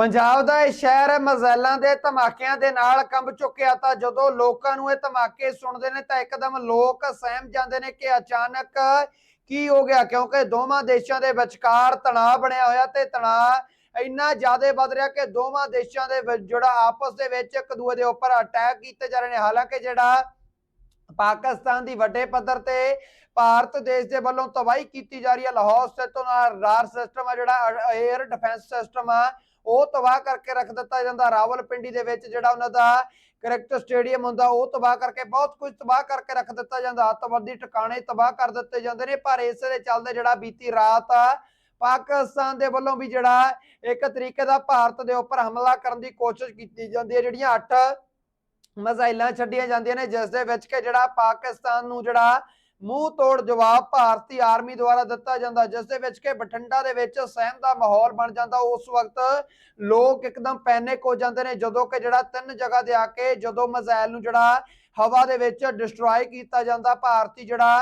ਪੰਜਾਬ ਦਾ ਇਹ ਸ਼ਹਿਰ ਮਜ਼ੈਲਾਂ ਦੇ, ਧਮਾਕਿਆਂ ਦੇ ਨਾਲ ਕੰਬ ਚੁੱਕਿਆ ਤਾਂ ਜਦੋਂ ਲੋਕਾਂ ਨੂੰ ਇਹ ਧਮਾਕੇ ਸੁਣਦੇ ਨੇ ਤਾਂ ਇੱਕਦਮ ਲੋਕ ਸਹਿਮ ਜਾਂਦੇ ਨੇ ਕਿ ਅਚਾਨਕ ਕੀ ਹੋ ਗਿਆ? ਕਿਉਂਕਿ ਦੋਵਾਂ ਦੇਸ਼ਾਂ ਦੇ ਵਿਚਕਾਰ ਤਣਾਅ ਬਣਿਆ ਹੋਇਆ ਤੇ ਤਣਾਅ ਇੰਨਾ ਜ਼ਿਆਦਾ ਵੱਧ ਰਿਹਾ ਕਿ ਦੋਵਾਂ ਦੇਸ਼ਾਂ ਦੇ ਜਿਹੜਾ ਆਪਸ ਦੇ ਵਿੱਚ ਇੱਕ ਦੂਏ ਦੇ ਉੱਪਰ ਅਟੈਕ ਕੀਤੇ ਜਾ ਰਹੇ ਨੇ। ਹਾਲਾਂਕਿ ਜਿਹੜਾ ਪਾਕਿਸਤਾਨ ਦੀ ਵੱਡੇ ਪੱਧਰ ਤੇ ਭਾਰਤ ਦੇਸ਼ ਦੇ ਵੱਲੋਂ ਤਬਾਹੀ ਕੀਤੀ ਜਾ ਰਹੀ ਹੈ, ਲਾਹੌਰ ਸਥਿਤ ਉਹਨਾਂ ਰਾਰ ਸਿਸਟਮ ਆ, ਜਿਹੜਾ 에ਅਰ ਡਿਫੈਂਸ ਸਿਸਟਮ ਆ ਉਹ ਤਬਾਹ ਕਰਕੇ ਰੱਖ ਦਿੱਤਾ ਜਾਂਦਾ। ਰਾਵਲਪਿੰਡੀ ਦੇ ਵਿੱਚ ਜਿਹੜਾ ਉਹਨਾਂ ਦਾ ਕ੍ਰਿਕਟ ਸਟੇਡੀਅਮ ਹੁੰਦਾ, ਉਹ ਤਬਾਹ ਕਰਕੇ ਬਹੁਤ ਕੁਝ ਤਬਾਹ ਕਰਕੇ ਰੱਖ ਦਿੱਤਾ ਜਾਂਦਾ। ਅੱਤਵਾਦੀ ਟਿਕਾਣੇ ਤਬਾਹ ਕਰ ਦਿੱਤੇ ਜਾਂਦੇ ਨੇ, ਪਰ ਇਸ ਦੇ ਚੱਲਦੇ ਜਿਹੜਾ ਬੀਤੀ ਰਾਤ ਆ, ਪਾਕਿਸਤਾਨ ਦੇ ਵੱਲੋਂ ਵੀ ਜਿਹੜਾ ਇੱਕ ਤਰੀਕੇ ਦਾ ਭਾਰਤ ਦੇ ਉੱਪਰ ਹਮਲਾ ਕਰਨ ਦੀ ਕੋਸ਼ਿਸ਼ ਕੀਤੀ ਜਾਂਦੀ ਹੈ, ਜਿਹੜੀਆਂ ਅੱਠ ਮਿਜ਼ਾਈਲਾਂ ਛੱਡੀਆਂ ਜਾਂਦੀਆਂ ਨੇ, ਜਿਸ ਦੇ ਵਿੱਚ ਕਿ ਜਿਹੜਾ ਪਾਕਿਸਤਾਨ ਨੂੰ ਜਿਹੜਾ ਮੂੰਹ ਤੋੜ ਜਵਾਬ ਭਾਰਤੀ ਆਰਮੀ ਦੁਆਰਾ ਦਿੱਤਾ ਜਾਂਦਾ, ਜਿਸ ਦੇ ਵਿੱਚ ਕਿ ਬਠਿੰਡਾ ਦੇ ਵਿੱਚ ਸਹਿਮ ਦਾ ਮਾਹੌਲ ਬਣ ਜਾਂਦਾ। ਉਸ ਵਕਤ ਲੋਕ ਇੱਕਦਮ ਪੈਨਿਕ ਹੋ ਜਾਂਦੇ ਨੇ, ਜਦੋਂ ਕਿ ਜਿਹੜਾ ਤਿੰਨ ਜਗ੍ਹਾ ਦੇ ਆ ਕੇ ਜਦੋਂ ਮਜ਼ਾਇਲ ਨੂੰ ਜਿਹੜਾ ਹਵਾ ਦੇ ਵਿੱਚ ਡਿਸਟਰੋਏ ਕੀਤਾ ਜਾਂਦਾ। ਭਾਰਤੀ ਜਿਹੜਾ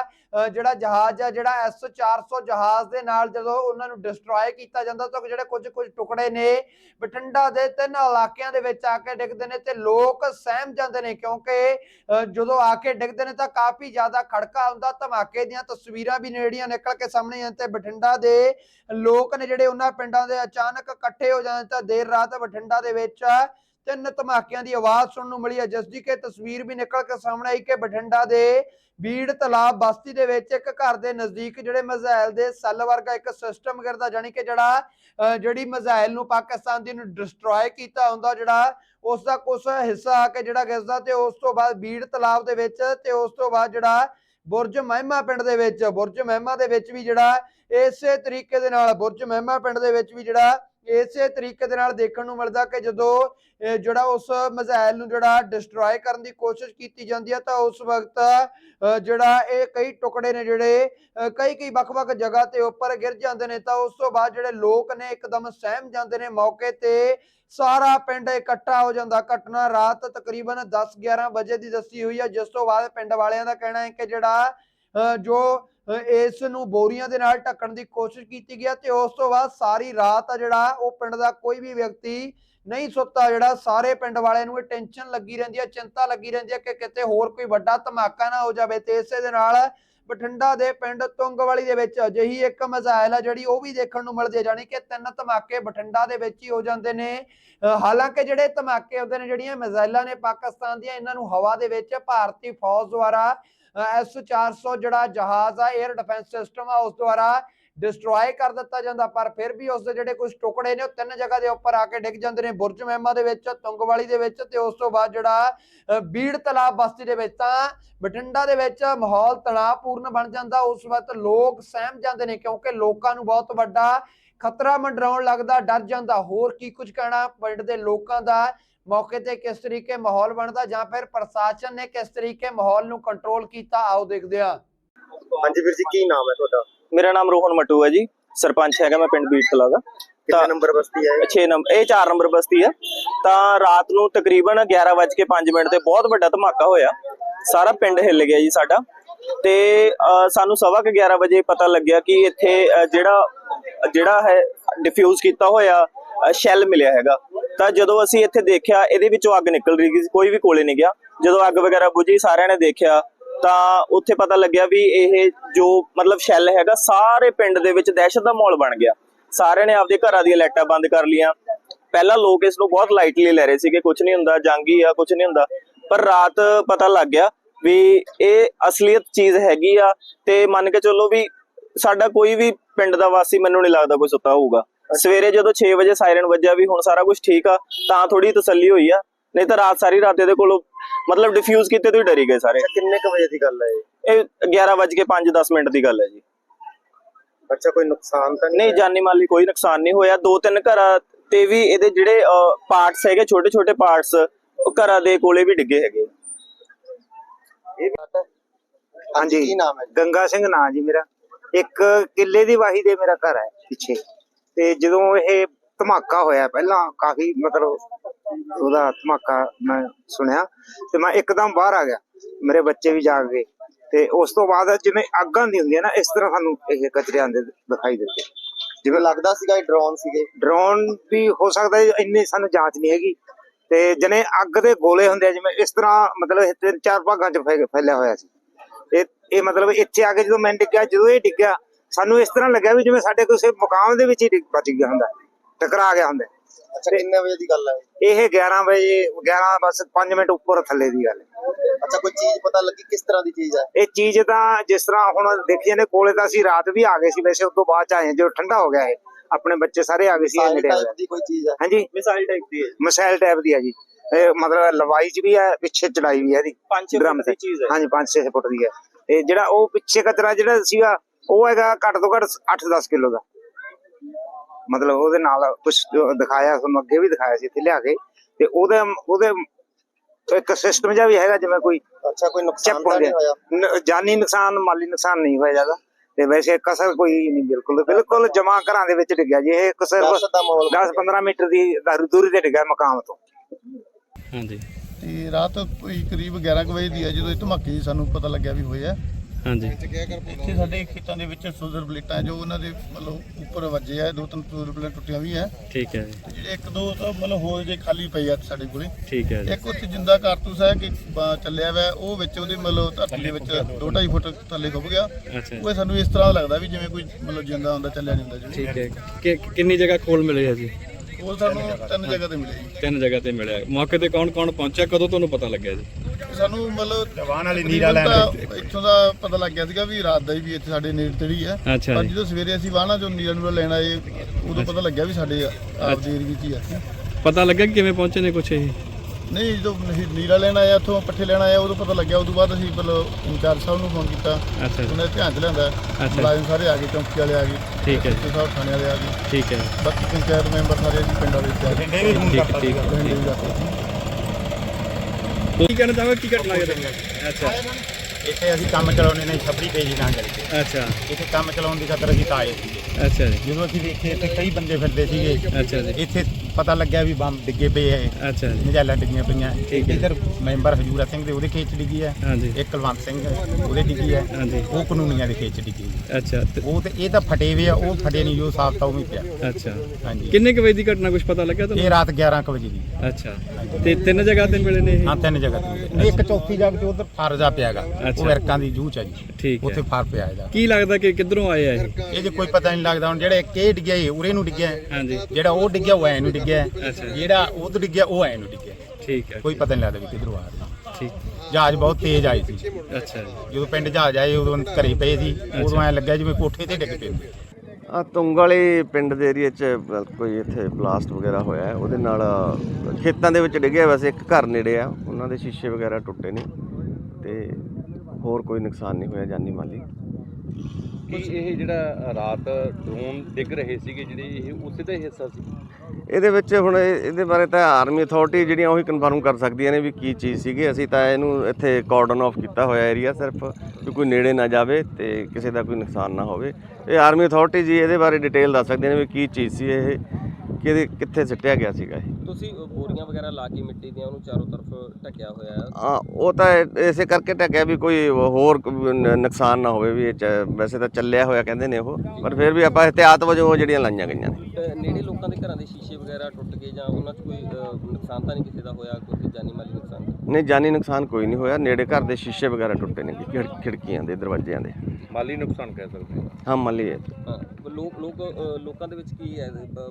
ਜਿਹੜਾ ਜਹਾਜ਼ ਹੈ ਜਿਹੜਾ S400 ਜਹਾਜ਼ ਦੇ ਨਾਲ ਜਦੋਂ ਉਹਨਾਂ ਨੂੰ ਡਿਸਟਰੋਏ ਕੀਤਾ ਜਾਂਦਾ ਤਾਂ ਜਿਹੜੇ ਕੁਝ ਕੁਝ ਟੁਕੜੇ ਨੇ, ਬਠਿੰਡਾ ਦੇ ਤਿੰਨ ਇਲਾਕਿਆਂ ਦੇ ਵਿੱਚ ਆ ਕੇ ਡਿੱਗਦੇ ਨੇ ਤੇ ਲੋਕ ਸਹਿਮ ਜਾਂਦੇ ਨੇ ਕਿਉਂਕਿ, ਅਹ, ਜਦੋਂ ਆ ਕੇ ਡਿੱਗਦੇ ਨੇ ਤਾਂ ਕਾਫੀ ਜ਼ਿਆਦਾ ਖੜਕਾ ਹੁੰਦਾ, ਧਮਾਕੇ ਦੀਆਂ ਤਸਵੀਰਾਂ ਵੀ ਨੇੜੀਆਂ ਨਿਕਲ ਕੇ ਸਾਹਮਣੇ ਆਉਂਦੇ ਤੇ ਬਠਿੰਡਾ ਦੇ ਲੋਕ ਨੇ ਜਿਹੜੇ ਉਹਨਾਂ ਪਿੰਡਾਂ ਦੇ ਅਚਾਨਕ ਇਕੱਠੇ ਹੋ ਜਾਂਦੇ ਤਾਂ ਦੇਰ ਰਾਤ ਬਠਿੰਡਾ ਦੇ ਵਿੱਚ ਤਿੰਨ ਧਮਾਕਿਆਂ ਦੀ ਆਵਾਜ਼ ਸੁਣਨ ਨੂੰ ਮਿਲੀ ਹੈ, ਜਿਸ ਦੀ ਕਿ ਤਸਵੀਰ ਵੀ ਨਿਕਲ ਕੇ ਸਾਹਮਣੇ ਆਈ ਕਿ ਬਠਿੰਡਾ ਦੇ ਬੀੜ ਤਲਾਬ ਬਸਤੀ ਦੇ ਵਿੱਚ ਇੱਕ ਘਰ ਦੇ ਨਜ਼ਦੀਕ ਜਿਹੜੇ ਮਿਜ਼ਾਈਲ ਦੇ ਸੈੱਲ ਵਰਗਾ ਇੱਕ ਸਿਸਟਮ ਗਿਰਦਾ ਜਾਨੀ ਕਿ ਜਿਹੜਾ ਜਿਹੜੀ ਮਿਜ਼ਾਈਲ ਨੂੰ ਪਾਕਿਸਤਾਨ ਦੀ ਨੂੰ ਡਿਸਟਰੋਏ ਕੀਤਾ ਹੁੰਦਾ, ਜਿਹੜਾ ਉਸ ਦਾ ਕੁਝ ਹਿੱਸਾ ਆ ਕੇ ਜਿਹੜਾ ਗਿਰਦਾ ਤੇ ਉਸ ਤੋਂ ਬਾਅਦ ਬੀੜ ਤਲਾਬ ਦੇ ਵਿੱਚ ਤੇ ਉਸ ਤੋਂ ਬਾਅਦ ਜਿਹੜਾ ਬੁਰਜ ਮਹਿਮਾ ਪਿੰਡ ਦੇ ਵਿੱਚ, ਬੁਰਜ ਮਹਿਮਾ ਦੇ ਵਿੱਚ ਵੀ ਜਿਹੜਾ ਇਸੇ ਤਰੀਕੇ ਦੇ ਨਾਲ, ਬੁਰਜ ਮਹਿਮਾ ਪਿੰਡ ਦੇ ਵਿੱਚ ਵੀ ਜਿਹੜਾ ਇਸੇ ਤਰੀਕੇ ਦੇ ਨਾਲ ਦੇਖਣ ਨੂੰ ਮਿਲਦਾ ਕਿ ਜਦੋਂ ਜਿਹੜਾ ਉਸ ਮਿਜ਼ਾਈਲ ਨੂੰ ਜਿਹੜਾ ਡਿਸਟਰੋਏ ਕਰਨ ਦੀ ਕੋਸ਼ਿਸ਼ ਕੀਤੀ ਜਾਂਦੀ ਹੈ ਤਾਂ ਉਸ ਵਕਤ ਜਿਹੜਾ ਇਹ ਕਈ ਟੁਕੜੇ ਨੇ ਜਿਹੜੇ ਕਈ ਕਈ ਵੱਖ-ਵੱਖ ਜਗ੍ਹਾ ਤੇ ਉੱਪਰ ਗਿਰ ਜਾਂਦੇ ਨੇ ਤਾਂ ਉਸ ਤੋਂ ਬਾਅਦ ਜਿਹੜੇ ਲੋਕ ਨੇ ਇੱਕਦਮ ਸਹਿਮ ਜਾਂਦੇ ਨੇ ਮੌਕੇ ਤੇ ਸਾਰਾ ਪਿੰਡ ਇਕੱਠਾ ਹੋ ਜਾਂਦਾ। ਘਟਨਾ ਰਾਤ ਤਕਰੀਬਨ 10-11 ਵਜੇ ਦੀ ਦੱਸੀ ਹੋਈ ਹੈ। ਜਿਸ ਤੋਂ ਬਾਅਦ ਪਿੰਡ ਵਾਲਿਆਂ ਦਾ ਕਹਿਣਾ ਹੈ ਕਿ ਜਿਹੜਾ ਅ, ਜੋ ਇਸ ਨੂੰ ਬੋਰੀਆਂ ਦੇ ਨਾਲ ਢੱਕਣ ਦੀ ਕੋਸ਼ਿਸ਼ ਕੀਤੀ ਗਿਆ ਤੇ ਉਸ ਤੋਂ ਬਾਅਦ ਸਾਰੀ ਰਾਤ ਆ ਜਿਹੜਾ ਉਹ ਪਿੰਡ ਦਾ ਕੋਈ ਵੀ ਵਿਅਕਤੀ ਨਹੀਂ ਸੁੱਤਾ ਜਿਹੜਾ ਸਾਰੇ ਪਿੰਡ ਵਾਲਿਆਂ ਨੂੰ ਇਹ ਟੈਨਸ਼ਨ ਲੱਗੀ ਰਹਿੰਦੀ ਹੈ ਚਿੰਤਾ ਲੱਗੀ ਰਹਿੰਦੀ ਹੈ ਕਿ ਕਿਤੇ ਹੋਰ ਕੋਈ ਵੱਡਾ ਧਮਾਕਾ ਨਾ ਹੋ ਜਾਵੇ ਤੇ ਇਸੇ ਦੇ ਨਾਲ ਬਠਿੰਡਾ ਦੇ ਪਿੰਡ ਤੁੰਗਵਾਲੀ ਦੇ ਵਿੱਚ ਅਜਿਹੀ ਇੱਕ ਮਿਜ਼ਾਈਲ ਆ ਜਿਹੜੀ ਉਹ ਵੀ ਦੇਖਣ ਨੂੰ ਮਿਲਦੀ ਹੈ ਜਾਣੀ ਕਿ ਤਿੰਨ ਧਮਾਕੇ ਬਠਿੰਡਾ ਦੇ ਵਿੱਚ ਹੀ ਹੋ ਜਾਂਦੇ ਨੇ। ਅ, ਹਾਲਾਂਕਿ ਜਿਹੜੇ ਧਮਾਕੇ ਹੁੰਦੇ ਨੇ ਜਿਹੜੀਆਂ ਮਿਜ਼ਾਈਲਾਂ ਨੇ ਪਾਕਿਸਤਾਨ ਦੀਆਂ ਇਹਨਾਂ ਨੂੰ ਹਵਾ ਦੇ ਵਿੱਚ ਭਾਰਤੀ ਫੌਜ ਦੁਆਰਾ S400 ਜਿਹੜਾ ਜਹਾਜ਼ ਆ 에ਅਰ ਡਿਫੈਂਸ ਸਿਸਟਮ ਆ, ਉਸ ਦੁਆਰਾ ਡਿਸਟਰੋਏ ਕਰ ਦਿੱਤਾ ਜਾਂਦਾ, ਪਰ ਫਿਰ ਵੀ ਉਸ ਦੇ ਜਿਹੜੇ ਕੁਝ ਟੁਕੜੇ ਨੇ, ਉਹ ਤਿੰਨ ਜਗ੍ਹਾ ਦੇ ਉੱਪਰ ਆ ਕੇ ਡਿੱਗ ਜਾਂਦੇ ਨੇ, ਬੁਰਜ ਮਹਿਮਾ ਦੇ ਵਿੱਚ, ਤੁੰਗਵਾਲੀ ਦੇ ਵਿੱਚ ਤੇ ਉਸ ਤੋਂ ਬਾਅਦ ਜਿਹੜਾ ਬੀੜ ਤਲਾਬ ਬਸਤੀ ਦੇ ਵਿੱਚ ਤਾਂ ਬਠਿੰਡਾ ਦੇ ਵਿੱਚ ਮਾਹੌਲ ਤਣਾਅਪੂਰਨ ਬਣ ਜਾਂਦਾ, ਉਸ ਵਕਤ ਲੋਕ ਸਹਿਮ ਜਾਂਦੇ ਨੇ, ਕਿਉਂਕਿ ਲੋਕਾਂ ਨੂੰ ਬਹੁਤ ਵੱਡਾ ਖਤਰਾ ਮੰਡਰਾਉਣ ਲੱਗਦਾ, ਡਰ ਜਾਂਦਾ, ਹੋਰ ਕੀ ਕੁਝ ਕਹਿਣਾ, ਪਿੰਡ ਦੇ ਲੋਕਾਂ ਦਾ ਮੌਕੇ ਤੇ ਕਿਸ ਤਰੀਕੇ ਮਾਹੌਲ ਬਣਦਾ ਜਾਂ ਫਿਰ ਪ੍ਰਸ਼ਾਸਨ ਨੇ ਕਿਸ ਤਰੀਕੇ ਮਾਹੌਲ ਨੂੰ ਕੰਟਰੋਲ ਕੀਤਾ ਆਓ ਦੇਖਦੇ ਹਾਂ। ਹਾਂਜੀ ਵੀਰ ਜੀ ਕੀ ਨਾਮ ਹੈ ਤੁਹਾਡਾ? ਮੇਰਾ ਨਾਮ ਰੋਹਨ ਮਟੂ ਹੈ ਜੀ। ਸਰਪੰਚ ਹੈਗਾ ਮੈਂ ਪਿੰਡ ਬੀਟਕਲਾ ਦਾ। ਕਿੰਨੇ ਨੰਬਰ ਬਸਤੀ ਹੈ ਇਹ? 6 ਨੰਬਰ ਇਹ 4 ਨੰਬਰ ਬਸਤੀ ਹੈ। ਤਾਂ ਰਾਤ ਨੂੰ ਤਕਰੀਬਨ 11:05 ਮਿੰਟ ਤੇ ਬਹੁਤ ਵੱਡਾ ਧਮਾਕਾ ਹੋਇਆ। ਸਾਰਾ ਪਿੰਡ ਹਿੱਲ ਗਿਆ ਜੀ ਸਾਡਾ। ਤੇ ਸਾਨੂੰ ਸਵਾ ਕੁ 11 ਵਜੇ ਪਤਾ ਲੱਗਿਆ ਕਿ ਇੱਥੇ ਜਿਹੜਾ ਜਿਹੜਾ ਹੈ ਡਿਫਿਊਜ਼ ਕੀਤਾ ਹੋਇਆ ਸ਼ੈਲ ਮਿਲਿਆ ਹੈਗਾ। ਤਾਂ ਜਦੋਂ ਅਸੀਂ ਇੱਥੇ ਦੇਖਿਆ, ਇਹਦੇ ਵਿੱਚੋਂ ਅੱਗ ਨਿਕਲ ਰਹੀ ਸੀ, ਕੋਈ ਵੀ ਕੋਲੇ ਨਹੀਂ ਗਿਆ। ਜਦੋਂ ਅੱਗ ਵਗੈਰਾ ਬੁਝੀ, ਸਾਰਿਆਂ ਨੇ ਦੇਖਿਆ, ਤਾਂ ਉੱਥੇ ਪਤਾ ਲੱਗਿਆ ਵੀ ਇਹ ਜੋ ਮਤਲਬ ਸ਼ੈੱਲ ਹੈਗਾ, ਸਾਰੇ ਪਿੰਡ ਦੇ ਵਿੱਚ ਦਹਿਸ਼ਤ ਦਾ ਮਾਹੌਲ ਬਣ ਗਿਆ। ਸਾਰਿਆਂ ਨੇ ਆਪਦੇ ਘਰਾਂ ਦੀਆਂ ਲਾਈਟਾਂ ਬੰਦ ਕਰ ਲੀਆਂ। ਪਹਿਲਾਂ ਲੋਕ ਇਸ ਨੂੰ ਬਹੁਤ ਲਾਈਟਲੀ ਲੈ ਰਹੇ ਸੀਗੇ ਕੁਝ ਨਹੀਂ ਹੁੰਦਾ, ਜੰਗੀ ਆ ਕੁਝ ਨਹੀਂ ਹੁੰਦਾ। ਪਰ ਰਾਤ ਪਤਾ ਲੱਗ ਗਿਆ ਵੀ ਇਹ ਅਸਲੀਅਤ ਚੀਜ਼ ਹੈਗੀ ਆ ਤੇ ਮੰਨ ਕੇ ਚੱਲੋ ਵੀ ਸਾਡਾ ਕੋਈ ਵੀ ਪਿੰਡ ਦਾ ਵਾਸੀ ਮੈਨੂੰ ਨਹੀਂ ਲੱਗਦਾ ਕੋਈ ਸੁੱਤਾ ਹੋਊਗਾ। ਸਵੇਰੇ ਜਦੋਂ 6 ਵਜੇ ਸਾਇਰਨ ਵੱਜਿਆ ਵੀ ਹੁਣ ਸਾਰਾ ਕੁਝ ਠੀਕ ਆ ਤਾਂ ਥੋੜੀ ਤਸੱਲੀ ਹੋਈ ਆ। ਨਹੀਂ ਤਾਂ ਰਾਤ ਸਾਰੀ ਰਾਤ ਇਹਦੇ ਕੋਲੋਂ ਮਤਲਬ ਡਿਫਿਊਜ਼ ਕੀਤੇ ਤੋਂ ਹੀ ਡਰੀ ਗਏ ਸਾਰੇ। ਕਿੰਨੇ ਕੁ ਵਜੇ ਦੀ ਗੱਲ ਹੈ ਇਹ? ਇਹ 11:05-10 ਮਿੰਟ ਦੀ ਗੱਲ ਹੈ ਜੀ। ਅੱਛਾ ਕੋਈ ਨੁਕਸਾਨ ਤਾਂ ਨਹੀਂ ਨਹੀਂ ਜਾਨੀ ਮਾਲੀ ਕੋਈ ਨੁਕਸਾਨ ਨਹੀਂ ਹੋਇਆ। ਦੋ ਤਿੰਨ ਘਰਾਂ ਤੇ ਵੀ ਇਹਦੇ ਜਿਹੜੇ ਪਾਰਟਸ ਹੈਗੇ ਛੋਟੇ ਛੋਟੇ ਪਾਰਟਸ ਉਹ ਘਰਾਂ ਦੇ ਕੋਲੇ ਵੀ ਡਿੱਗੇ ਹੈਗੇ। ਹਾਂਜੀ ਕੀ ਨਾਮ ਹੈ ਗੰਗਾ ਸਿੰਘ ਨਾਂ ਜੀ ਮੇਰਾ। ਇੱਕ ਕਿੱਲੇ ਦੀ ਵਾਹੀ ਦੇ ਮੇਰਾ ਘਰ ਹੈ ਪਿੱਛੇ। ਤੇ ਜਦੋਂ ਇਹ ਧਮਾਕਾ ਹੋਇਆ ਪਹਿਲਾਂ ਕਾਫੀ ਮਤਲਬ ਉਹਦਾ ਧਮਾਕਾ ਮੈਂ ਸੁਣਿਆ ਤੇ ਮੈਂ ਇੱਕਦਮ ਬਾਹਰ ਆ ਗਿਆ ਮੇਰੇ ਬੱਚੇ ਵੀ ਜਾਗ ਗਏ ਤੇ ਉਸ ਤੋਂ ਬਾਅਦ ਜਿਵੇਂ ਅੱਗ ਆਉਂਦੀ ਹੁੰਦੀ ਹੈ ਨਾ ਇਸ ਤਰ੍ਹਾਂ ਸਾਨੂੰ ਇਹ ਕਚਰੇ ਆਂਦੇ ਦਿਖਾਈ ਦਿੱਤੇ। ਜਿਵੇਂ ਲੱਗਦਾ ਸੀਗਾ ਇਹ ਡਰੋਨ ਸੀਗੇ। ਡਰੋਨ ਵੀ ਹੋ ਸਕਦਾ ਹੈ, ਇੰਨੀ ਸਾਨੂੰ ਜਾਂਚ ਨਹੀਂ ਹੈਗੀ। ਤੇ ਜਨੇ ਅੱਗ ਦੇ ਗੋਲੇ ਹੁੰਦੇ ਆ ਜਿਵੇਂ ਇਸ ਤਰ੍ਹਾਂ ਮਤਲਬ ਇਹ ਤਿੰਨ ਚਾਰ ਭਾਗਾਂ ਚ ਫੈਲਿਆ ਹੋਇਆ ਸੀ। ਇਹ ਇਹ ਮਤਲਬ ਇੱਥੇ ਆ ਕੇ ਜਦੋਂ ਮੈਂ ਡਿੱਗਿਆ ਜਦੋਂ ਇਹ ਡਿੱਗਿਆ ਸਾਨੂੰ ਇਸ ਤਰ੍ਹਾਂ ਲੱਗਿਆ ਵੀ ਜਿਵੇਂ ਸਾਡੇ ਕਿਸੇ ਮਕਾਨ ਦੇ ਵਿੱਚ ਹੀ ਬਚ ਗਿਆ ਹੁੰਦਾ ਟਕਰਾ ਗਿਆ ਹੁੰਦਾ। ਅੱਛਾ ਕਿੰਨੇ ਵਜੇ ਦੀ ਗੱਲ ਹੈ ਇਹ? 11 ਵਜੇ 11 ਬਸ 5 ਮਿੰਟ ਉੱਪਰ ਥੱਲੇ ਦੀ ਗੱਲ ਹੈ। ਅੱਛਾ ਕੋਈ ਚੀਜ਼ ਪਤਾ ਲੱਗੀ ਕਿਸ ਤਰ੍ਹਾਂ ਦੀ ਚੀਜ਼ ਹੈ ਇਹ ਚੀਜ਼ ਤਾਂ ਜਿਸ ਤਰ੍ਹਾਂ ਹੁਣ ਦੇਖੀ ਜਾਂਦੇ ਕੋਲੇ ਤਾਂ ਅਸੀਂ ਰਾਤ ਵੀ ਆ ਗਏ ਸੀ ਵੈਸੇ ਉਸ ਤੋਂ ਬਾਅਦ ਚ ਆਏ ਹਾਂ, ਜਦੋਂ ਠੰਡਾ ਹੋ ਗਿਆ ਇਹ ਆਪਣੇ ਬੱਚੇ ਸਾਰੇ ਆ ਗਏ ਸੀ ਇਹ ਨੇੜੇ ਆ ਟਾਈਪ ਦੀ ਕੋਈ ਚੀਜ਼ ਹੈ ਹਾਂਜੀ। ਮਿਸਾਈਲ ਟਾਈਪ ਦੀ ਹੈ। ਮਿਸਾਈਲ ਟਾਈਪ ਦੀ ਹੈ ਜੀ। ਇਹ ਮਤਲਬ ਲੰਬਾਈ ਚ ਵੀ ਹੈ ਪਿੱਛੇ ਚੜਾਈ ਵੀ ਹੈ ਇਹਦੀ। 5-6 ਡਰਮ ਫੁੱਟ ਦੀ ਚੀਜ਼ ਹੈ। ਹਾਂਜੀ 5-6 ਫੁੱਟ ਦੀ ਹੈ ਤੇ ਜਿਹੜਾ ਉਹ ਪਿੱਛੇ ਕਚਰਾ ਜਿਹੜਾ ਸੀਗਾ ਉਹ ਹੈਗਾ ਘੱਟ ਤੋਂ ਘੱਟ 8-10 ਕਿਲੋ ਦਾ। ਮਤਲਬ ਉਹਦੇ ਨਾਲ ਕੁਝ ਦਿਖਾਇਆ ਤੁਹਾਨੂੰ ਅੱਗੇ ਵੀ ਦਿਖਾਇਆ ਸੀ ਇੱਥੇ ਲਿਆ ਕੇ। ਤੇ ਉਹਦੇ ਉਹਦੇ ਇੱਕ ਸਿਸਟਮ ਜਿਹਾ ਵੀ ਹੈਗਾ ਜਿਵੇਂ ਕੋਈ ਅੱਛਾ ਕੋਈ ਨੁਕਸਾਨ ਤਾਂ ਨਹੀਂ ਹੋਇਆ? ਨ- ਜਾਨੀ ਨੁਕਸਾਨ ਮਾਲੀ ਨੁਕਸਾਨ ਨਹੀਂ ਹੋਇਆ ਜ਼ਿਆਦਾ। ਤੇ ਵੈਸੇ ਕਸਰ ਕੋਈ ਨਹੀਂ ਬਿਲਕੁਲ ਬਿਲਕੁਲ ਜਮਾ ਘਰਾਂ ਦੇ ਵਿੱਚ ਡਿੱਗਿਆ ਜੀ। ਇਹ ਕਸਰ ਦਹਿਸ਼ਤ ਦਾ ਮਾਹੌਲ 10-15 ਮੀਟਰ ਦੀ ਦਰ- ਤੇ ਡਿੱਗਿਆ ਮਕਾਮ ਤੋਂ। ਹਾਂਜੀ। ਤੇ ਰਾਤ ਕੋਈ ਕਰੀਬ 11 ਕੁ ਵਜੇ ਦੀ ਹੈ ਜਦੋਂ ਇਹ ਧਮਾਕੇ ਸਾਨੂੰ ਪਤਾ ਲੱਗਿਆ ਵੀ ਹੋਇਆ। ਹਾਂਜੀ। ਇੱਥੇ ਸਾਡੇ ਖੇਤਾਂ ਦੇ ਵਿੱਚ ਸੋਲਰ ਪਲੇਟਾਂ ਜੋ ਉਹਨਾਂ ਦੇ ਮਤਲਬ ਉੱਪਰ ਵੱਜੇ ਆ ਦੋ ਤਿੰਨ ਸੋਲਰ ਪਲੇਟ ਟੁੱਟੀਆਂ ਵੀ ਹੈ ਠੀਕ ਹੈ ਜੀ। ਤੇ ਜਿਹੜੇ ਇੱਕ ਦੋ ਤਾਂ ਮਤਲਬ ਹੋਰ ਜੇ ਖਾਲੀ ਪਈ ਆ ਸਾਡੇ ਕੋਲੇ। ਠੀਕ ਹੈ ਜੀ। ਇੱਕ ਉੱਥੇ ਜਿੰਦਾ ਕਾਰਤੂਸ ਹੈ ਕਿ ਬ- ਚੱਲਿਆ ਵਾ ਉਹ ਵਿੱਚ ਉਹਦੇ ਮਤਲਬ ਧਰਤੀ ਦੇ ਵਿੱਚ 2.5 ਫੁੱਟ ਥੱਲੇ ਖੁੱਭ ਗਿਆ। ਅੱਛਾ। ਜੀ। ਉਹ ਸਾਨੂੰ ਇਸ ਤਰ੍ਹਾਂ ਲੱਗਦਾ ਵੀ ਜਿਵੇਂ ਕੋਈ ਮਤਲਬ ਜਿੰਦਾ ਹੁੰਦਾ ਚੱਲਿਆ ਨਹੀਂ ਹੁੰਦਾ ਜਿਹੜੀ ਠੀਕ ਹੈ। ਕਿ ਕਿੰਨੀ ਜਗ੍ਹਾ ਖੋਲ ਮਿਲੇ ਆ ਜੀ? ਉਹ ਸਾਨੂੰ ਤਿੰਨ ਜਗ੍ਹਾ ਤੇ ਮਿਲੇ ਜੀ। ਤਿੰਨ ਜਗ੍ਹਾ ਤੇ ਮਿਲਿਆ। ਮੌਕੇ ਤੇ ਕੌਣ ਕੌਣ ਪਹੁੰਚਿਆ? ਕਦੋਂ ਤੁਹਾਨੂੰ ਪਤਾ ਲੱਗਿਆ ਜੀ? ਸਾਨੂੰ ਮਤਲਬ ਜਵਾਨ ਵਾਲੀ ਨੀਰਾ ਲੈਣ ਇੱਥੋਂ ਦਾ ਪਤਾ ਲੱਗ ਗਿਆ ਸੀਗਾ ਵੀ ਰਾਤ ਦਾ ਹੀ ਵੀ ਇੱਥੇ ਸਾਡੇ ਨੇੜੇ ਤੇੜੀ ਹੈ ਪਰ ਜੀ। ਜਦੋਂ ਸਵੇਰੇ ਅਸੀਂ ਵਾਹਣਾ ਚੋਂ ਨੀਰਾ ਨੂਰਾ ਲੈਣ ਆਏ ਉਦੋਂ ਪਤਾ ਲੱਗਿਆ ਵੀ ਸਾਡੇ ਆਪਦੇ ਏਰੀਏ 'ਚ ਹੀ ਆ। ਪਤਾ ਲੱਗਾ ਕਿ ਕਿਵੇਂ ਪਹੁੰਚੇ ਨੇ ਕੁਛ ਇਹ? ਨਹੀਂ ਜਦੋਂ ਨੀਰਾ ਲੈਣ ਆਏ ਉੱਥੋਂ ਪੱਠੇ ਲੈਣ ਆਏ ਉਦੋਂ ਪਤਾ ਲੱਗਿਆ ਉਦੋਂ ਬਾਅਦ ਅਸੀਂ ਮਤਲਬ ਇੰਚਾਰਜ ਸਾਹਿਬ ਨੂੰ ਫੋਨ ਕੀਤਾ। ਜੀ। ਉਹਨਾਂ ਦੇ ਧਿਆਨ 'ਚ ਲਿਆਂਦਾ। ਅੱਛਾ। ਮੁਲਾਜ਼ਮ ਸਾਰੇ ਆ ਗਏ ਚੌਂਕੀ ਵਾਲੇ ਆ ਗਏ ਠੀਕ ਹੈ ਐਸਪੀ ਸਾਹਿਬ ਥਾਣੇ ਵਾਲੇ ਆ ਗਏ। ਠੀਕ ਹੈ। ਬਾਕੀ ਪੰਚਾਇਤ ਮੈਂਬਰ ਸਾਰੇ ਅਸੀਂ ਪਿੰਡ ਵਾਲੇ ਇੱਥੇ ਆ ਗਏ। ਠੀਕ ਠੀਕ ਜਾ ਕੇ। ਕਹਿਣਾ ਚਾਹੋਗੇ? ਕੀ ਘਟਨਾ ਹੈ ਅੱਛਾ। ਇੱਥੇ ਅਸੀਂ ਕੰਮ ਚਲਾਉਣੇ ਨੇ ਛਪੜੀ ਪੇਜੀ ਨਾਲ ਕਰਕੇ ਅੱਛਾ। ਇੱਥੇ ਕੰਮ ਚਲਾਉਣ ਦੀ ਖਾਤਰ ਅਸੀਂ ਤਾਂ ਆਏ ਸੀਗੇ। ਅੱਛਾ ਜੀ। ਜਦੋਂ ਅਸੀਂ ਦੇਖੇ ਇੱਥੇ ਕਈ ਬੰਦੇ ਫਿਰਦੇ ਸੀਗੇ। ਅੱਛਾ ਜੀ। ਇੱਥੇ ਪਤਾ ਲੱਗਿਆ ਵੀ ਬੰਬ ਡਿੱਗੇ ਪਏ ਐ ਅੱਛਾ ਜੀ। ਨਜਾਲਾ ਡਿੱਗੀਆਂ ਪਈਆਂ। ਠੀਕ ਹੈ। ਇੱਧਰ ਮੈਂਬਰ ਹਜੂਰਾ ਸਿੰਘ ਦੇ ਉਹਦੇ ਖੇਚ ਡਿੱਗੀ ਹੈ। ਹਾਂਜੀ। ਇੱਕ ਕੁਲਵੰਤ ਸਿੰਘ ਉਹਦੇ ਡਿੱਗੀ ਹੈ। ਹਾਂਜੀ। ਉਹ ਕਾਨੂੰਨੀਆਂ ਦੇ ਖੇਚ ਡਿੱਗੀ ਹੈ। ਅੱਛਾ ਤੇ- ਉਹ ਤੇ ਇਹ ਤਾਂ ਫਟੇ ਹੋਏ ਆ ਉਹ ਫਟੇ ਨਹੀਂ ਜੋ ਸਾਫ਼ ਤਾਂ ਉਵੇਂ ਪਿਆ। ਅੱਛਾ। ਹਾਂਜੀ। ਕਿੰਨੇ ਕੁ ਵਜੇ ਦੀ ਘਟਨਾ ਕੁਝ ਪਤਾ ਲੱਗਿਆ ਇਹ ਤੁਹਾਨੂੰ ਰਾਤ 11 ਕੁ ਵਜੇ ਦੀ। ਅੱਛਾ। ਤੇ ਤਿੰਨ ਜਗ੍ਹਾ ਤੇ ਮਿਲੇ ਨੇ ਇਹ? ਹਾਂ ਤਿੰਨ ਜਗ੍ਹਾ ਤੇ ਇੱਕ ਚੌਥੀ ਜਗ੍ਹਾ ਤੇ ਉਧਰ ਫਰਜ਼ਾ ਪਿਆਗਾ। ਅੱਛਾ। ਉਹ ਵਰਕਾਂ ਦੀ ਜੂਚ ਹੈ ਜੀ। ਠੀਕ ਉੱਥੇ ਹੈ ਫਰ ਪਿਆ ਇਹਦਾ। ਕੀ ਲੱਗਦਾ ਕਿ ਕਿੱਧਰੋਂ ਆਏ ਆ ਇਹ? ਇਹ ਜੇ ਕੋਈ ਪਤਾ ਨਹੀਂ ਲੱਗਦਾ ਹੁਣ ਜਿਹੜੇ ਕੇ ਡਿੱਗਿਆ ਇਹ ਉਰੇ ਨੂੰ ਡਿੱਗਿਆ। ਹੈ। ਹਾਂਜੀ। ਜਿਹੜਾ ਉਹ ਡਿੱਗਿਆ ਉਹ ਐ ਨੂੰ ਡਿੱਗਿਆ। ਅੱਛਾ। ਜਿਹੜਾ ਉਹ ਤੋਂ ਡਿੱਗਿਆ ਉਹ ਐ ਨੂੰ ਡਿੱਗਿਆ। ਠੀਕ ਹੈ ਕੋਈ ਪਤਾ ਨਹੀਂ ਲੱਗਦਾ ਵੀ ਕਿੱਧਰੋਂ ਆ ਰਿਹਾ ਠੀਕ। ਜਹਾਜ਼ ਬਹੁਤ ਤੇਜ਼ ਆਏ ਸੀ। ਅੱਛਾ ਜੀ। ਜਦੋਂ ਪਿੰਡ ਜਹਾਜ਼ ਆਏ ਉਦੋਂ ਘਰੇ ਪਏ ਸੀ। ਉਦੋਂ ਐ ਲੱਗਿਆ ਜਿਵੇਂ ਕੋਠੇ ਤੇ ਡਿੱਗ ਪਏ। ਆ ਤੁੰਗਲੀ ਪਿੰਡ ਦੇ ਏਰੀਏ 'ਚ ਕੋਈ ਇੱਥੇ ਬਲਾਸਟ ਵਗੈਰਾ ਹੋਇਆ ਹੈ। ਉਹਦੇ ਨਾਲ ਖੇਤਾਂ ਦੇ ਵਿੱਚ ਡਿੱਗਿਆ ਵੈਸੇ ਇੱਕ ਘਰ ਨੇੜੇ ਆ। ਉਹਨਾਂ ਦੇ ਸ਼ੀਸ਼ੇ ਵਗੈਰਾ ਟੁੱਟੇ ਨੇ। ਤੇ ਹੋਰ ਕੋਈ ਨੁਕਸਾਨ ਨਹੀਂ ਹੋਇਆ ਜਾਨੀ ਮਾਲੀ। ਕੀ ਇਹ ਜਿਹੜਾ ਰਾਤ ਡਰੋਨ ਡਿੱਗ ਰਹੇ ਸੀਗੇ ਜਿਹੜੇ ਇਹ ਉਸੇ ਦਾ ਹਿੱਸਾ ਸੀ? ਇਹਦੇ ਵਿੱਚ ਹੁਣ ਇਹ- ਇਹਦੇ ਬਾਰੇ ਤਾਂ ਆਰਮੀ ਅਥਾਰਟੀ ਜਿਹੜੀਆਂ ਉਹੀ ਕਨਫਰਮ ਕਰ ਸਕਦੀਆਂ ਨੇ ਵੀ ਕੀ ਚੀਜ਼ ਸੀਗੀ। ਅਸੀਂ ਤਾਂ ਇਹਨੂੰ ਇੱਥੇ ਕਾਰਡਨ ਆਫ ਕੀਤਾ ਹੋਇਆ ਏਰੀਆ ਸਿਰਫ ਵੀ ਕੋਈ ਨੇੜੇ ਨਾ ਜਾਵੇ ਤੇ ਕਿਸੇ ਦਾ ਕੋਈ ਨੁਕਸਾਨ ਨਾ ਹੋਵੇ। ਇਹ ਆਰਮੀ ਅਥਾਰਟੀ ਜੀ ਇਹਦੇ ਬਾਰੇ ਡਿਟੇਲ ਦੱਸ ਸਕਦੀਆਂ ਨੇ ਵੀ ਕੀ ਚੀਜ਼ ਸੀ ਇਹ। ਕਿਹਦੇ ਕਿੱਥੇ ਸਿੱਟਿਆ ਗਿਆ ਸੀਗਾ ਇਹ। ਤੁਸੀਂ ਬੋਰੀਆਂ ਵਗੈਰਾ ਲਾ ਕੇ ਮਿੱਟੀ ਦੀਆਂ ਉਹਨੂੰ ਚਾਰੋਂ ਤਰਫ ਢੱਕਿਆ ਹੋਇਆ ਹੈ। ਆ ਉਹ ਤਾਂ ਇਹ- ਇਸੇ ਕਰਕੇ ਢੱਕਿਆ ਵੀ ਕੋਈ ਹੋਰ ਨ- ਨੁਕਸਾਨ ਨਾ ਹੋਵੇ ਵੀ ਇਹ ਚ- ਵੈਸੇ ਤਾਂ ਚੱਲਿਆ ਹੋਇਆ ਕਹਿੰਦੇ ਨੇ ਉਹ ਪਰ ਫਿਰ ਵੀ ਆਪਾਂ ਇhtiyat ਵਜੋਂ ਉਹ ਜਿਹੜੀਆਂ ਲਾਈਆਂ ਗਈਆਂ ਨੇ। ਨੇੜੇ ਲੋਕਾਂ ਦੇ ਘਰਾਂ ਦੇ ਸ਼ੀਸ਼ੇ ਵਗੈਰਾ ਟੁੱਟ ਗਏ ਜਾਂ ਉਹਨਾਂ 'ਚ ਕੋਈ ਅ, ਨੁਕਸਾਨ ਤਾਂ ਨਹੀਂ ਕਿਸੇ ਦਾ ਹੋਇਆ ਕੋਈ ਜਾਨੀ ਮਾਲੀ ਨੁਕਸਾਨ? ਨਹੀਂ ਜਾਨੀ ਨੁਕਸਾਨ ਕੋਈ ਨਹੀਂ ਹੋਇਆ ਨੇੜੇ ਘਰ ਦੇ ਸ਼ੀਸ਼ੇ ਵਗੈਰਾ ਟੁੱਟੇ ਨੇ ਖਿੜ- ਖਿੜਕੀਆਂ ਦੇ ਦਰਵਾਜ਼ਿਆਂ ਦੇ। ਮਾਲੀ ਨੁਕਸਾਨ ਕਹਿ ਸਕਦੇ ਹਾਂ। ਹਾਂ ਮੱਲੀ ਹੈ। ਹਾਂ ਲੋਕ ਲੋਕ ਅ, ਲੋਕਾਂ ਦੇ ਵਿੱਚ ਕੀ ਹੈ?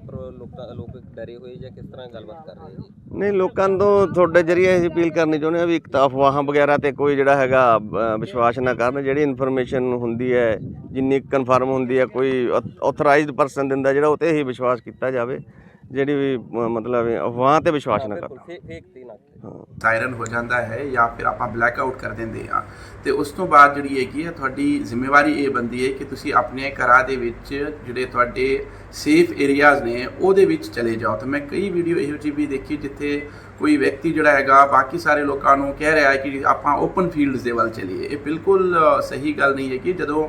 ਪਰ ਲੋਕਾਂ ਲੋਕ ਡਰੇ ਹੋਏ ਜਾਂ ਕਿਸ ਤਰ੍ਹਾਂ ਗੱਲਬਾਤ ਕਰ ਰਹੇ ਜੀ ਨਹੀਂ ਲੋਕਾਂ ਤੋਂ ਤੁਹਾਡੇ ਜਰੀਏ ਅਸੀਂ ਅਪੀਲ ਕਰਨੀ ਚਾਹੁੰਦੇ ਆ ਵੀ ਇੱਕ ਤਾਂ ਅਫਵਾਹਾਂ ਵਗੈਰਾ ਤੇ ਕੋਈ ਜਿਹੜਾ ਹੈਗਾ ਅ, ਵਿਸ਼ਵਾਸ ਨਾ ਕਰਨ ਜਿਹੜੀ ਇਨਫੋਰਮੇਸ਼ਨ ਹੁੰਦੀ ਹੈ ਜਿੰਨੀ ਕਨਫਰਮ ਹੁੰਦੀ ਹੈ ਕੋਈ ਆਥੋਰਾਈਜ਼ਡ ਪਰਸਨ ਦਿੰਦਾ ਜਿਹੜਾ ਉਹ ਤੇ ਹੀ ਵਿਸ਼ਵਾਸ ਕੀਤਾ ਜਾਵੇ। ਜਿਹੜੀ ਵੀ ਮਤਲਬ ਅਫਵਾਹ ਤੇ ਵਿਸ਼ਵਾਸ ਨਾ ਕਰਨ। ਫੇਕ ਤੇ ਨਾ ਸਾਇਰਨ ਹੋ ਜਾਂਦਾ ਹੈ ਜਾਂ ਫਿਰ ਆਪਾਂ ਬਲੈਕ ਆਊਟ ਕਰ ਦਿੰਦੇ ਆ ਤੇ ਉਸ ਤੋਂ ਬਾਅਦ ਜਿਹੜੀ ਹੈਗੀ ਹੈ ਤੁਹਾਡੀ ਜ਼ਿੰਮੇਵਾਰੀ ਇਹ ਬੰਦੀ ਹੈ ਕਿ ਤੁਸੀਂ ਆਪਣੇ ਘਰਾਂ ਦੇ ਵਿੱਚ ਜਿਹੜੇ ਤੁਹਾਡੇ ਸੇਫ ਏਰੀਆਜ਼ ਨੇ ਉਹਦੇ ਵਿੱਚ ਚਲੇ ਜਾਓ। ਤੇ ਮੈਂ ਕਈ ਵੀਡੀਓ ਇਹੋ ਜਿਹੀ ਵੀ ਦੇਖੀ ਜਿੱਥੇ ਕੋਈ ਵਿਅਕਤੀ ਜਿਹੜਾ ਹੈਗਾ ਬਾਕੀ ਸਾਰੇ ਲੋਕਾਂ ਨੂੰ ਕਹਿ ਰਿਹਾ ਹੈ ਕਿ ਆਪਾਂ ਓਪਨ ਫੀਲਡਸ ਦੇ ਵੱਲ ਚਲੀਏ। ਇਹ ਬਿਲਕੁਲ ਅ, ਸਹੀ ਗੱਲ ਨਹੀਂ ਹੈ ਕਿ ਜਦੋਂ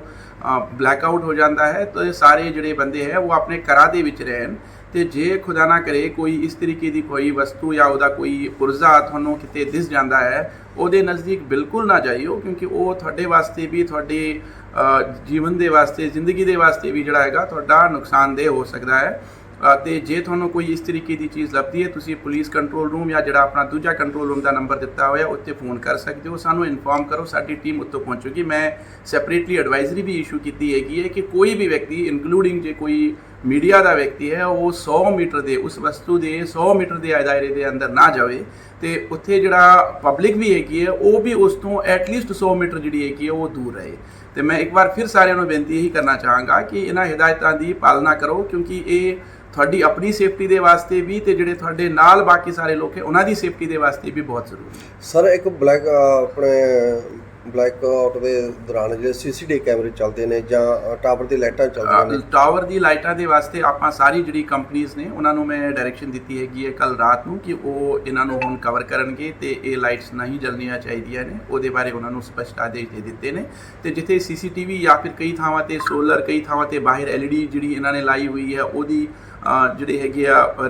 ਬਲੈਕ ਆਊਟ ਹੋ ਜਾਂਦਾ ਹੈ ਤਾਂ ਇਹ ਸਾਰੇ ਜਿਹੜੇ ਬੰਦੇ ਹੈ ਉਹ ਆਪਣੇ ਘਰਾਂ ਦੇ ਵਿੱਚ ਰਹਿਣ। ਤੇ ਜੇ ਖੁਦਾ ਨਾ ਕਰੇ ਕੋਈ ਇਸ ਤਰੀਕੇ ਦੀ ਕੋਈ ਵਸਤੂ ਜਾਂ ਉਹਦਾ ਕੋਈ ਪੁਰਜ਼ਾ ਤੁਹਾਨੂੰ ਕਿਤੇ ਦਿਸ ਜਾਂਦਾ ਹੈ ਉਹਦੇ ਨਜ਼ਦੀਕ ਬਿਲਕੁਲ ਨਾ ਜਾਈਓ ਕਿਉਂਕਿ ਉਹ ਤੁਹਾਡੇ ਵਾਸਤੇ ਵੀ ਤੁਹਾਡੇ ਜੀਵਨ ਦੇ ਵਾਸਤੇ ਜ਼ਿੰਦਗੀ ਦੇ ਵਾਸਤੇ ਵੀ ਜਿਹੜਾ ਹੈਗਾ ਤੁਹਾਡਾ ਨੁਕਸਾਨਦੇਹ ਹੋ ਸਕਦਾ ਹੈ। ਅ, ਤੇ ਜੇ ਤੁਹਾਨੂੰ ਕੋਈ ਇਸ ਤਰੀਕੇ ਦੀ ਚੀਜ਼ ਲੱਭਦੀ ਹੈ ਤੁਸੀਂ ਪੁਲਿਸ ਕੰਟਰੋਲ ਰੂਮ ਜਾਂ ਜਿਹੜਾ ਆਪਣਾ ਦੂਜਾ ਕੰਟਰੋਲ ਰੂਮ ਦਾ ਨੰਬਰ ਦਿੱਤਾ ਹੋਇਆ ਉੱਤੇ ਫੋਨ ਕਰ ਸਕਦੇ ਹੋ। ਸਾਨੂੰ ਇਨਫੋਰਮ ਕਰੋ ਸਾਡੀ ਟੀਮ ਉੱਤੋਂ ਪਹੁੰਚੂਗੀ। ਮੈਂ ਸੈਪਰੇਟਲੀ ਐਡਵਾਈਜ਼ਰੀ ਵੀ ਇਸ਼ੂ ਕੀਤੀ ਹੈਗੀ ਹੈ ਕਿ ਕੋਈ ਵੀ ਵਿਅਕਤੀ ਇਨਕਲੂਡਿੰਗ ਜੇ ਕੋਈ ਮੀਡੀਆ ਦਾ ਵਿਅਕਤੀ ਹੈ, ਉਹ 100 ਮੀਟਰ ਦੇ, ਉਸ ਵਸਤੂ ਦੇ 100 ਮੀਟਰ ਦੇ ਦਾਇਰੇ ਦੇ ਅੰਦਰ ਨਾ ਜਾਵੇ ਤੇ ਉੱਥੇ ਜਿਹੜਾ ਪਬਲਿਕ ਵੀ ਹੈਗੀ ਹੈ, ਉਹ ਵੀ ਉਸ ਤੋਂ ਐਟਲੀਸਟ 100 ਮੀਟਰ ਜਿਹੜੀ ਹੈਗੀ ਹੈ, ਉਹ ਦੂਰ ਰਹੇ। ਤੇ ਮੈਂ ਇੱਕ ਵਾਰ ਫਿਰ ਸਾਰਿਆਂ ਨੂੰ ਬੇਨਤੀ ਇਹੀ ਕਰਨਾ ਚਾਹਾਂਗਾ ਕਿ ਇਹਨਾਂ ਹਦਾਇਤਾਂ ਦੀ ਪਾਲਣਾ ਕਰੋ, ਕਿਉਂਕਿ ਇਹ ਤੁਹਾਡੀ ਆਪਣੀ ਸੇਫਟੀ ਦੇ ਵਾਸਤੇ ਵੀ ਤੇ ਜਿਹੜੇ ਤੁਹਾਡੇ ਨਾਲ ਬਾਕੀ ਸਾਰੇ ਲੋਕ ਹੈ, ਉਹਨਾਂ ਦੀ ਸੇਫਟੀ ਦੇ ਵਾਸਤੇ ਵੀ ਬਹੁਤ ਜ਼ਰੂਰੀ ਹੈ। ਸਰ ਇੱਕ ਬਲੈਕ ਆਪਣੇ ਬਲੈਕ ਆਊਟ ਦੇ ਦੌਰਾਨ ਜਿਹੜੇ ਸੀਸੀਟੀ ਕੈਮਰੇ ਚੱਲਦੇ ਨੇ ਜਾਂ ਟਾਵਰ ਦੀ ਲਾਈਟਾਂ ਚੱਲਦੀਆਂ ਨੇ? ਟਾਵਰ ਦੀ ਲਾਈਟਾਂ ਦੇ ਵਾਸਤੇ ਆਪਾਂ ਸਾਰੀ ਜਿਹੜੀ ਕੰਪਨੀਆਂ ਨੇ, ਉਹਨਾਂ ਨੂੰ ਮੈਂ ਡਾਇਰੈਕਸ਼ਨ ਦਿੱਤੀ ਹੈਗੀ ਹੈ ਕੱਲ ਰਾਤ ਨੂੰ ਕਿ ਉਹ ਇਹਨਾਂ ਨੂੰ ਹੁਣ ਕਵਰ ਕਰਨਗੇ ਤੇ ਇਹ ਲਾਈਟਸ ਨਹੀਂ ਜਲਣੀਆਂ ਚਾਹੀਦੀਆਂ ਨੇ। ਉਹਦੇ ਬਾਰੇ ਉਹਨਾਂ ਨੂੰ ਸਪਸ਼ਟ ਆਦੇਸ਼ ਦੇ ਦਿੱਤੇ ਨੇ। ਤੇ ਜਿੱਥੇ ਸੀਸੀਟੀਵੀ ਜਾਂ ਫਿਰ ਕਈ ਥਾਵਾਂ ਤੇ ਸੋਲਰ ਕਈ ਥਾਵਾਂ ਤੇ ਬਾਹਰ ਐਲਈਡੀ ਜਿਹੜੀ ਇਹਨਾਂ ਨੇ ਲਾਈ ਹੋਈ ਹੈ, ਉਹਦੀ ਜਿਹੜੇ ਹੈਗੇ ਆ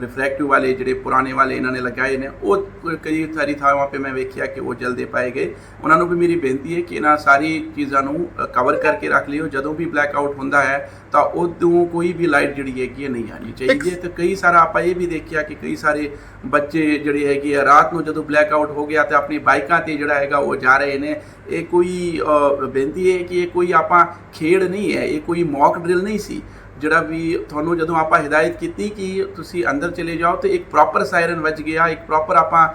ਰਿਫਰੈਕਟਿਵ ਵਾਲੇ ਜਿਹੜੇ ਪੁਰਾਣੇ ਵਾਲੇ ਇਹਨਾਂ ਨੇ ਲਗਾਏ ਨੇ ਉਹ ਕਈ ਸਾਰੀ ਥਾਵਾਂ 'ਤੇ ਮੈਂ ਵੇਖਿਆ ਕਿ ਉਹ ਜਲਦੇ ਪਾਏ ਗਏ। ਉਹਨਾਂ ਨੂੰ ਵੀ ਮੇਰੀ ਬੇਨਤੀ ਹੈ ਕਿ ਇਹਨਾਂ ਸਾਰੀ ਚੀਜ਼ਾਂ ਨੂੰ ਕਵਰ ਕਰਕੇ ਰੱਖ ਲਿਓ। ਜਦੋਂ ਵੀ ਬਲੈਕ ਆਊਟ ਹੁੰਦਾ ਹੈ ਤਾਂ ਉਦੋਂ ਕੋਈ ਵੀ ਲਾਈਟ ਜਿਹੜੀ ਹੈਗੀ ਹੈ ਨਹੀਂ ਆਣੀ ਚਾਹੀਦੀ ਹੈ। ਤੇ ਕਈ ਸਾਰਾ ਆਪਾਂ ਇਹ ਵੀ ਦੇਖਿਆ ਕਿ ਕਈ ਸਾਰੇ ਬੱਚੇ ਜਿਹੜੇ ਹੈਗੇ ਆ ਰਾਤ ਨੂੰ ਜਦੋਂ ਬਲੈਕ ਆਊਟ ਹੋ ਗਿਆ ਤੇ ਆਪਣੀ ਬਾਈਕਾਂ ਤੇ ਜਿਹੜਾ ਹੈਗਾ ਉਹ ਜਾ ਰਹੇ ਨੇ। ਇਹ ਕੋਈ ਬੇਨਤੀ ਹੈ ਕਿ ਇਹ ਕੋਈ ਆਪਾਂ ਖੇਡ ਨਹੀਂ ਹੈ ਇਹ ਕੋਈ ਮੌਕ ਡਰਿਲ ਨਹੀਂ ਸੀ। ਜਿਹੜਾ ਵੀ ਤੁਹਾਨੂੰ ਜਦੋਂ ਆਪਾਂ ਹਦਾਇਤ ਕੀਤੀ ਕਿ ਤੁਸੀਂ ਅੰਦਰ ਚਲੇ ਜਾਓ ਤੇ ਇੱਕ ਪ੍ਰੋਪਰ ਸਾਇਰਨ ਵੱਜ ਗਿਆ ਇੱਕ ਪ੍ਰੋਪਰ ਆਪਾਂ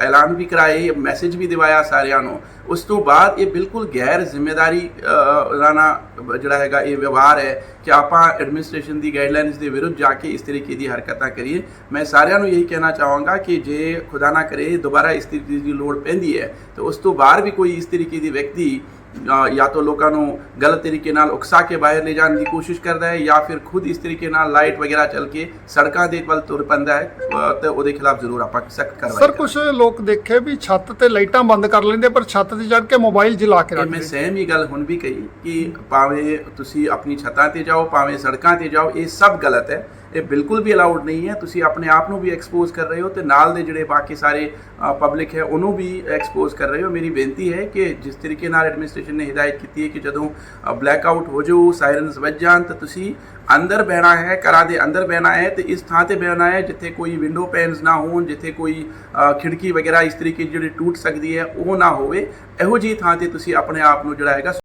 ਐਲਾਨ ਵੀ ਕਰਾਏ ਮੈਸੇਜ ਵੀ ਦਿਵਾਇਆ ਸਾਰਿਆਂ ਨੂੰ। ਉਸ ਤੋਂ ਬਾਅਦ ਇਹ ਬਿਲਕੁਲ ਗੈਰ ਜ਼ਿੰਮੇਵਾਰੀ ਅ, ਰਾਣਾ ਜਿਹੜਾ ਹੈਗਾ ਇਹ ਵਿਵਹਾਰ ਹੈ ਕਿ ਆਪਾਂ ਐਡਮਿਨਿਸਟ੍ਰੇਸ਼ਨ ਦੀ ਗਾਈਡਲਾਈਨਸ ਦੇ ਵਿਰੁੱਧ ਜਾ ਕੇ ਇਸ ਤਰੀਕੇ ਦੀ ਹਰਕਤਾਂ ਕਰੀਏ। ਮੈਂ ਸਾਰਿਆਂ ਨੂੰ ਇਹੀ ਕਹਿਣਾ ਚਾਹਾਂਗਾ ਕਿ ਜੇ ਖੁਦਾ ਨਾ ਕਰੇ ਦੁਬਾਰਾ ਇਸ ਤਰੀਕੇ ਦੀ ਲੋੜ ਪੈਂਦੀ ਹੈ ਤਾਂ ਉਸ ਤੋਂ ਬਾਅਦ ਵੀ ਕੋਈ ਇਸ ਤਰੀਕੇ ਦੀ ਵਿਅਕਤੀ ਜਾਂ ਤਾਂ ਲੋਕਾਂ ਨੂੰ ਗਲਤ ਤਰੀਕੇ ਨਾਲ ਉਕਸਾ ਕੇ ਬਾਹਰ ਲੈ ਜਾਣ ਦੀ ਕੋਸ਼ਿਸ਼ ਕਰਦਾ ਹੈ ਜਾਂ ਫਿਰ ਖੁਦ ਇਸ ਤਰੀਕੇ ਨਾਲ ਲਾਈਟ ਵਗੈਰਾ ਚੱਲ ਕੇ ਸੜਕਾਂ ਦੇ ਵੱਲ ਤੁਰ ਪੈਂਦਾ ਹੈ ਤੇ ਉਹਦੇ ਖਿਲਾਫ ਜ਼ਰੂਰ ਆਪਾਂ ਸਖਤ ਕਾਰਵਾਈ ਸਰ ਕੁਝ ਲੋਕ ਦੇਖੇ ਵੀ ਛੱਤ ਤੇ ਲਾਈਟਾਂ ਬੰਦ ਕਰ ਲੈਂਦੇ ਪਰ ਛੱਤ ਤੇ ਚੜ ਕੇ ਮੋਬਾਈਲ ਜਲਾ ਕੇ ਇਹ ਮੈਂ ਰੱਖਦੇ ਸਹਿਮ ਹੀ ਗੱਲ ਹੁਣ ਵੀ ਕਹੀ ਕਿ ਭਾਵੇਂ ਤੁਸੀਂ ਆਪਣੀ ਛੱਤਾਂ ਤੇ ਜਾਓ ਭਾਵੇਂ ਸੜਕਾਂ ਤੇ ਜਾਓ ਇਹ ਸਭ ਗਲਤ ਹੈ। ਇਹ ਬਿਲਕੁਲ ਵੀ ਅਲਾਉਡ ਨਹੀਂ ਹੈ। ਤੁਸੀਂ ਆਪਣੇ ਆਪ ਨੂੰ ਵੀ ਐਕਸਪੋਜ਼ ਕਰ ਰਹੇ ਹੋ ਤੇ ਨਾਲ ਦੇ ਜਿਹੜੇ ਬਾਕੀ ਸਾਰੇ ਪਬਲਿਕ ਹੈ, ਉਹਨੂੰ ਵੀ ਐਕਸਪੋਜ਼ ਕਰ ਰਹੇ ਹੋ। ਮੇਰੀ ਬੇਨਤੀ ਹੈ ਕਿ ਜਿਸ ਤਰੀਕੇ ਨਾਲ ਐਡਮਿਨਿਸਟ੍ਰੇਸ਼ਨ ਨੇ ਹਿਦਾਇਤ ਕੀਤੀ ਹੈ ਕਿ ਜਦੋਂ ਬਲੈਕ ਆਊਟ ਹੋ ਜਾਓ ਸਾਇਰਨਸ ਵੱਜ ਜਾਣ, ਤਾਂ ਤੁਸੀਂ ਅੰਦਰ ਬਹਿਣਾ ਹੈ, ਘਰਾਂ ਦੇ ਅੰਦਰ ਬਹਿਣਾ ਹੈ ਤੇ ਇਸ ਥਾਂ ਤੇ ਬਹਿਣਾ ਹੈ ਜਿੱਥੇ ਕੋਈ ਵਿੰਡੋ ਪੈਨਸ ਨਾ ਹੋਣ, ਜਿੱਥੇ ਕੋਈ ਖਿੜਕੀ ਵਗੈਰਾ ਇਸ ਤਰੀਕੇ ਦੀ ਜਿਹੜੀ ਟੁੱਟ ਸਕਦੀ ਹੈ, ਉਹ ਨਾ ਹੋਵੇ। ਇਹੋ ਜਿਹੀ ਥਾਂ ਤੇ ਤੁਸੀਂ ਆਪਣੇ ਆਪ ਨੂੰ ਜਿਹੜਾ ਹੈਗਾ